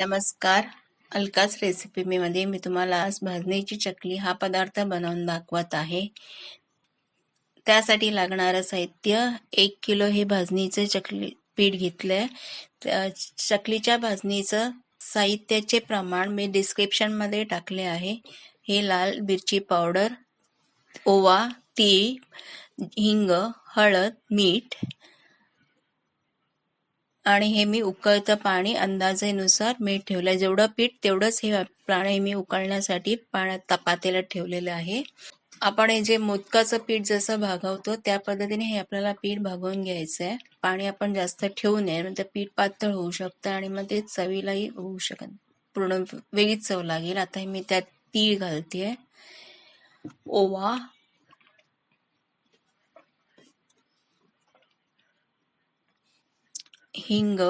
नमस्कार. अलकाच रेसिपी मी मध्ये मी तुम्हाला आज भाजणीची चकली हा पदार्थ बनवून दाखवत आहे. त्यासाठी लागणारं साहित्य एक किलो हे भाजणीचे चकली पीठ घेतलं त्या चकलीच्या भाजणीचं साहित्याचे प्रमाण मी डिस्क्रिप्शनमध्ये टाकले आहे. हे लाल मिरची पावडर ओवा तीळ हिंग हळद मीठ आणि हे मी उकळतं पाणी अंदाजेनुसार मीठ ठेवलंय. जेवढं पीठ तेवढंच हे पाणी मी उकळण्यासाठी पाण्यात पातेल्यात ठेवलेलं आहे. आपण हे जे मोदकाचं पीठ जसं भागवतो त्या पद्धतीने हे आपल्याला पीठ भागवून घ्यायचं आहे पाणी आपण जास्त ठेवू नये म्हणजे पीठ पातळ होऊ शकतं आणि मग ते चवीलाही होऊ शकत. पूर्ण वेगळीच चव लागेल. आता मी त्यात तीळ घालते ओवा हिंग.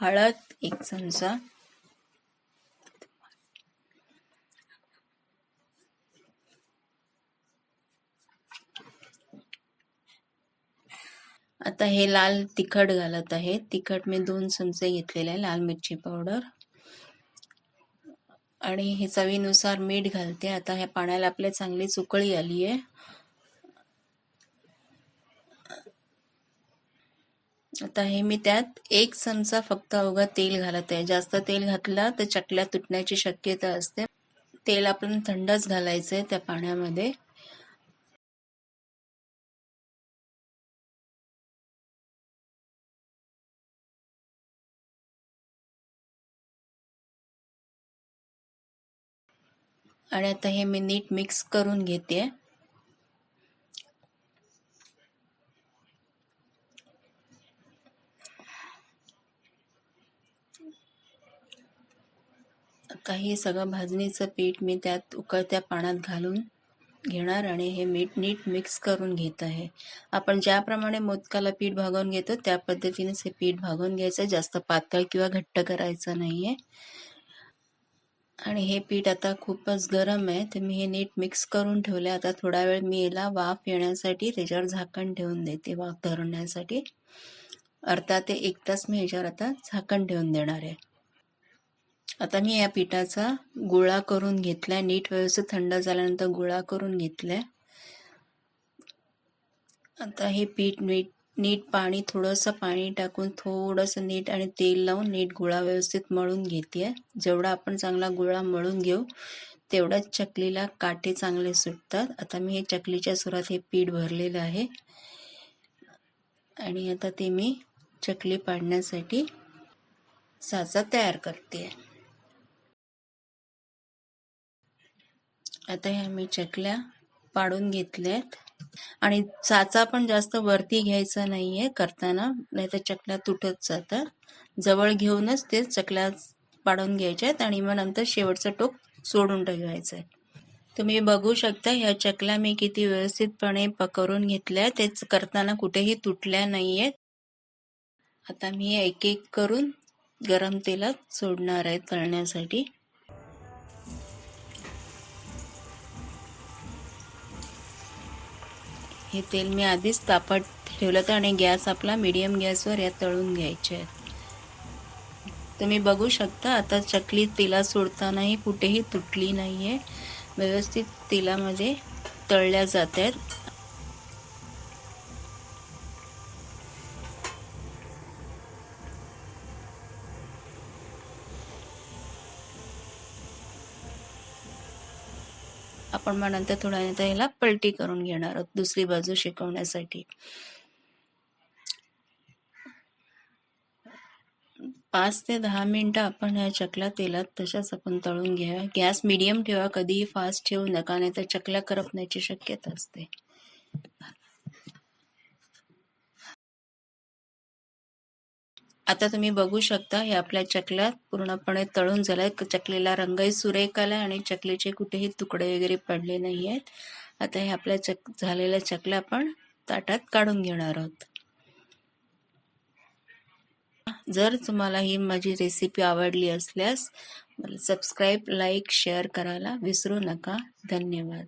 हळद एक चमचा. आता हे लाल तिखट घालत आहे. तिखट मी दोन चमचे घेतलेले आहे. लाल मिरची पावडर. आणि हे चवीनुसार मीठ घालते. आता ह्या पाण्याला आपल्या चांगली चुकळी आली आहे आता हे मी त्यात एक चमचा फक्त अवघा तेल घालत आहे. जास्त तेल घातला तर चकल्या तुटण्याची शक्यता असते. तेल आपण थंडच घालायचंय त्या पाण्यामध्ये. आणि आता हे मी नीट मिक्स करून घेते. आता हे सगळं भाजणीचं पीठ मी त्यात उकळत्या पाण्यात घालून घेणार आणि हे मीठ नीट मिक्स करून घेत आहे. आपण ज्याप्रमाणे मोदकाला पीठ भागवून घेतो त्या पद्धतीनेच हे पीठ भागवून घ्यायचं. जास्त पातळ किंवा घट्ट करायचं नाहीये. आणि हे पीठ आता खूपच गरम आहे. तर मी हे नीट मिक्स करून ठेवले आता थोडा वेळ मी याला वाफ येण्यासाठी त्याच्यावर झाकण ठेवून देते. वाफ धरण्यासाठी. अर्धा ते एक तास मी ह्याच्यावर आता झाकण ठेवून देणार आहे. आता मी या पिठाचा गोळा करून घेतलाय. नीट व्यवस्थित थंड झाल्यानंतर गोळा करून घेतलाय. आता हे पीठ नीट नीट पाणी थोडंसं पाणी टाकून थोडंसं नीट आणि तेल लावून नीट गोळा व्यवस्थित मळून घेते. जेवढा आपण चांगला गोळा मळून घेऊ तेवढ्याच चकलीला काटे चांगले सुटतात. आता मी हे चकलीच्या सुरात हे पीठ भरलेलं आहे. आणि आता ते मी चकली पाडण्यासाठी साचा तयार करते. आता ह्या मी चकल्या पाडून घेतल्यात. आणि चाचा पण जास्त वरती घ्यायचा नाहीये करताना नाही तर चकल्या तुटत जातात. जवळ घेऊनच ते चकल्या पाडून घ्यायच्या आहेत आणि मग नंतर शेवटचं टोक सोडून ठेवायचं आहे तुम्ही बघू शकता ह्या चकल्या मी किती व्यवस्थितपणे पकडून घेतल्या. तेच करताना कुठेही तुटल्या नाहीयेत आता मी एक एक करून गरम तेलात सोडणार आहे तळण्यासाठी. हे तेल मी आधीच तापट ठेवलं तर आणि गॅस आपला मीडियम गॅसवर या तळून घ्यायचे आहेत. तुम्ही बघू शकता आता चकली तेला सोडतानाही कुठेही तुटली नाही आहे व्यवस्थित तेलामध्ये तळल्या जात आहेत. आपण मग नंतर थोड्या नंतर ह्याला पलटी करून घेणार आहोत दुसरी बाजू शिकवण्यासाठी. पाच ते दहा मिनिटं आपण ह्या चकल्या तेलात तशाच आपण तळून घ्या. गॅस मिडियम ठेवा कधीही फास्ट ठेवू नका नाही तर चकल्या करपण्याची शक्यता असते. आता तुम्ही बघू शकता हे आपल्या चकल्या पूर्णपणे तळून झाल्या. चकलीला रंगही सुरेख आलाय आणि चकलीचे कुठेही तुकडे वगैरे पडले नाही आहेत आता हे आपल्या चक झालेल्या चकल्या आपण ताटात काढून घेणार आहोत. जर तुम्हाला ही माझी रेसिपी आवडली असल्यास मला सबस्क्राईब लाईक शेअर करायला विसरू नका. धन्यवाद.